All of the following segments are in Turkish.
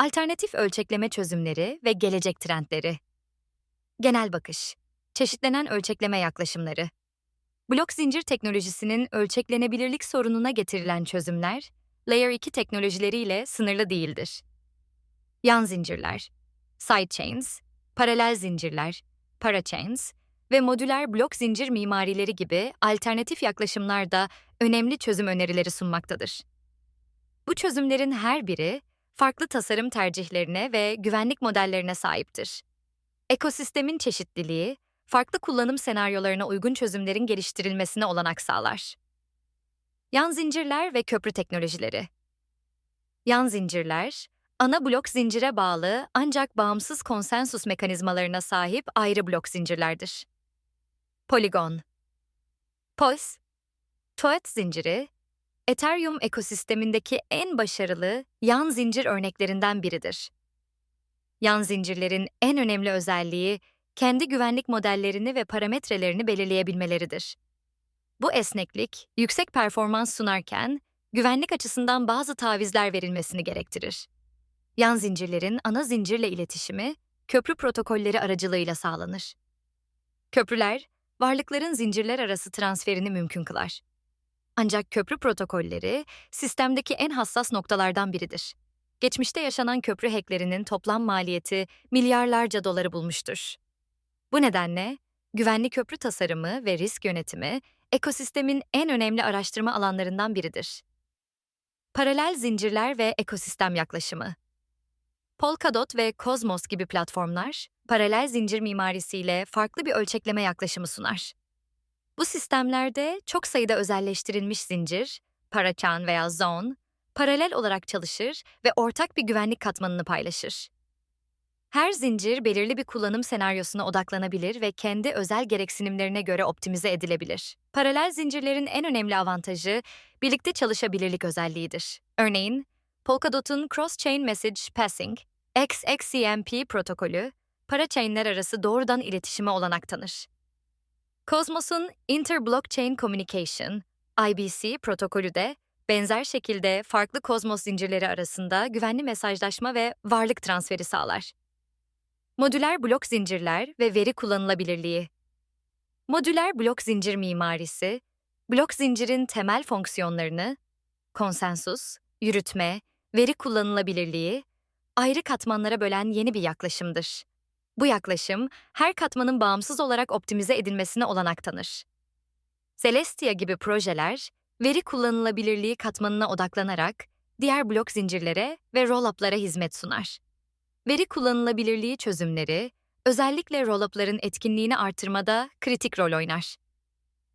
Alternatif ölçekleme çözümleri ve gelecek trendleri. Genel bakış. Çeşitlenen ölçekleme yaklaşımları. Blok zincir teknolojisinin ölçeklenebilirlik sorununa getirilen çözümler, Layer 2 teknolojileriyle sınırlı değildir. Yan zincirler, sidechains, paralel zincirler, parachains ve modüler blok zincir mimarileri gibi alternatif yaklaşımlar da önemli çözüm önerileri sunmaktadır. Bu çözümlerin her biri farklı tasarım tercihlerine ve güvenlik modellerine sahiptir. Ekosistemin çeşitliliği, farklı kullanım senaryolarına uygun çözümlerin geliştirilmesine olanak sağlar. Yan zincirler ve köprü teknolojileri. Yan zincirler, ana blok zincire bağlı ancak bağımsız konsensus mekanizmalarına sahip ayrı blok zincirlerdir. Poligon POS, TOET zinciri, Ethereum ekosistemindeki en başarılı yan zincir örneklerinden biridir. Yan zincirlerin en önemli özelliği kendi güvenlik modellerini ve parametrelerini belirleyebilmeleridir. Bu esneklik, yüksek performans sunarken güvenlik açısından bazı tavizler verilmesini gerektirir. Yan zincirlerin ana zincirle iletişimi köprü protokolleri aracılığıyla sağlanır. Köprüler, varlıkların zincirler arası transferini mümkün kılar. Ancak köprü protokolleri sistemdeki en hassas noktalardan biridir. Geçmişte yaşanan köprü hacklerinin toplam maliyeti milyarlarca doları bulmuştur. Bu nedenle güvenli köprü tasarımı ve risk yönetimi ekosistemin en önemli araştırma alanlarından biridir. Paralel zincirler ve ekosistem yaklaşımı. Polkadot ve Cosmos gibi platformlar, paralel zincir mimarisiyle farklı bir ölçekleme yaklaşımı sunar. Bu sistemlerde çok sayıda özelleştirilmiş zincir, parakan veya zone, paralel olarak çalışır ve ortak bir güvenlik katmanını paylaşır. Her zincir belirli bir kullanım senaryosuna odaklanabilir ve kendi özel gereksinimlerine göre optimize edilebilir. Paralel zincirlerin en önemli avantajı birlikte çalışabilirlik özelliğidir. Örneğin, Polkadot'un Cross-Chain Message Passing, XXCMP protokolü, parachainler arası doğrudan iletişime olanak tanır. Cosmos'un Inter-Blockchain Communication, IBC protokolü de benzer şekilde farklı Cosmos zincirleri arasında güvenli mesajlaşma ve varlık transferi sağlar. Modüler blok zincirler ve veri kullanılabilirliği. Modüler blok zincir mimarisi, blok zincirin temel fonksiyonlarını, konsensus, yürütme, veri kullanılabilirliği, ayrı katmanlara bölen yeni bir yaklaşımdır. Bu yaklaşım, her katmanın bağımsız olarak optimize edilmesine olanak tanır. Celestia gibi projeler, veri kullanılabilirliği katmanına odaklanarak diğer blok zincirlere ve roll-up'lara hizmet sunar. Veri kullanılabilirliği çözümleri, özellikle roll-up'ların etkinliğini artırmada kritik rol oynar.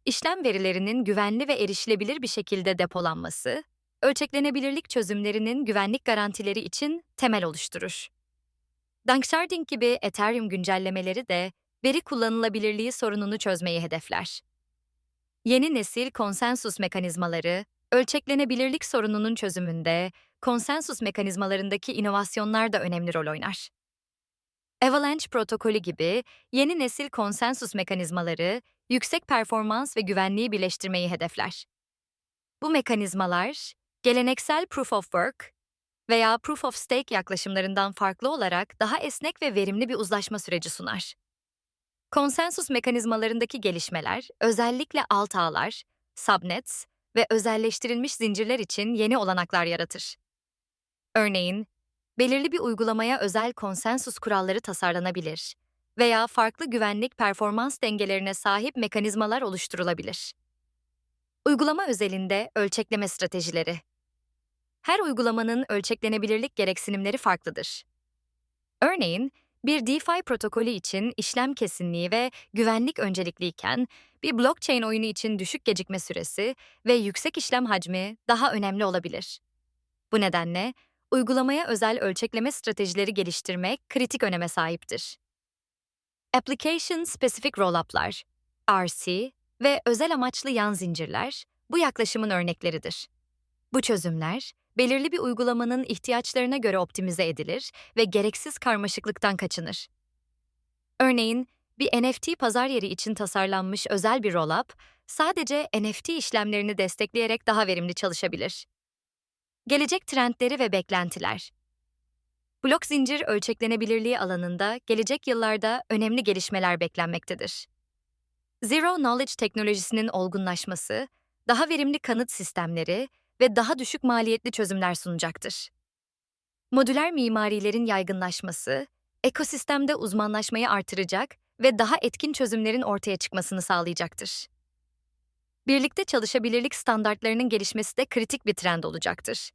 İşlem verilerinin güvenli ve erişilebilir bir şekilde depolanması, ölçeklenebilirlik çözümlerinin güvenlik garantileri için temel oluşturur. Danksharding gibi Ethereum güncellemeleri de veri kullanılabilirliği sorununu çözmeyi hedefler. Yeni nesil konsensus mekanizmaları, ölçeklenebilirlik sorununun çözümünde konsensus mekanizmalarındaki inovasyonlar da önemli rol oynar. Avalanche protokolü gibi yeni nesil konsensus mekanizmaları yüksek performans ve güvenliği birleştirmeyi hedefler. Bu mekanizmalar, geleneksel proof of work veya proof of stake yaklaşımlarından farklı olarak daha esnek ve verimli bir uzlaşma süreci sunar. Konsensus mekanizmalarındaki gelişmeler, özellikle alt ağlar, subnets ve özelleştirilmiş zincirler için yeni olanaklar yaratır. Örneğin, belirli bir uygulamaya özel konsensus kuralları tasarlanabilir veya farklı güvenlik performans dengelerine sahip mekanizmalar oluşturulabilir. Uygulama özelinde ölçekleme stratejileri. Her uygulamanın ölçeklenebilirlik gereksinimleri farklıdır. Örneğin, bir DeFi protokolü için işlem kesinliği ve güvenlik öncelikliyken, bir blockchain oyunu için düşük gecikme süresi ve yüksek işlem hacmi daha önemli olabilir. Bu nedenle uygulamaya özel ölçekleme stratejileri geliştirmek kritik öneme sahiptir. Application Specific Rollup'lar, RC ve özel amaçlı yan zincirler bu yaklaşımın örnekleridir. Bu çözümler, belirli bir uygulamanın ihtiyaçlarına göre optimize edilir ve gereksiz karmaşıklıktan kaçınır. Örneğin, bir NFT pazar yeri için tasarlanmış özel bir rollup, sadece NFT işlemlerini destekleyerek daha verimli çalışabilir. Gelecek trendleri ve beklentiler Blok zincir ölçeklenebilirliği alanında gelecek yıllarda önemli gelişmeler beklenmektedir. Zero Knowledge teknolojisinin olgunlaşması, daha verimli kanıt sistemleri ve daha düşük maliyetli çözümler sunacaktır. Modüler mimarilerin yaygınlaşması, ekosistemde uzmanlaşmayı artıracak ve daha etkin çözümlerin ortaya çıkmasını sağlayacaktır. Birlikte çalışabilirlik standartlarının gelişmesi de kritik bir trend olacaktır.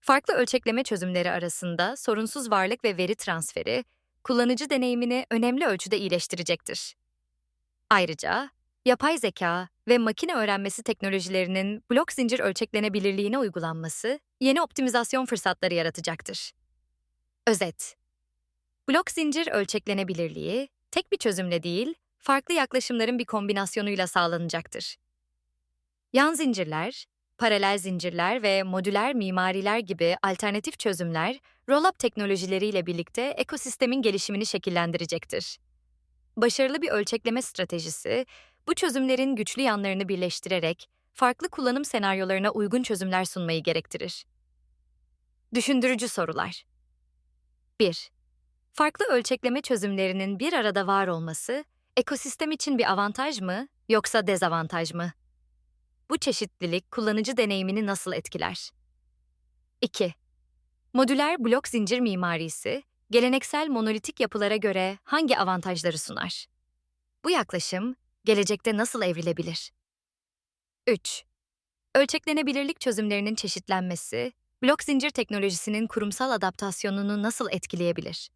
Farklı ölçekleme çözümleri arasında sorunsuz varlık ve veri transferi, kullanıcı deneyimini önemli ölçüde iyileştirecektir. Ayrıca, yapay zeka ve makine öğrenmesi teknolojilerinin blok zincir ölçeklenebilirliğine uygulanması yeni optimizasyon fırsatları yaratacaktır. Özet Blok zincir ölçeklenebilirliği, tek bir çözümle değil, farklı yaklaşımların bir kombinasyonuyla sağlanacaktır. Yan zincirler, paralel zincirler ve modüler mimariler gibi alternatif çözümler, roll-up teknolojileriyle birlikte ekosistemin gelişimini şekillendirecektir. Başarılı bir ölçekleme stratejisi, bu çözümlerin güçlü yanlarını birleştirerek farklı kullanım senaryolarına uygun çözümler sunmayı gerektirir. Düşündürücü sorular 1. Farklı ölçekleme çözümlerinin bir arada var olması, ekosistem için bir avantaj mı yoksa dezavantaj mı? Bu çeşitlilik kullanıcı deneyimini nasıl etkiler? 2. Modüler blok zincir mimarisi, geleneksel monolitik yapılara göre hangi avantajları sunar? Bu yaklaşım, gelecekte nasıl evrilebilir? 3. Ölçeklenebilirlik çözümlerinin çeşitlenmesi, blok zincir teknolojisinin kurumsal adaptasyonunu nasıl etkileyebilir?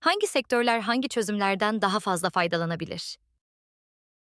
Hangi sektörler hangi çözümlerden daha fazla faydalanabilir?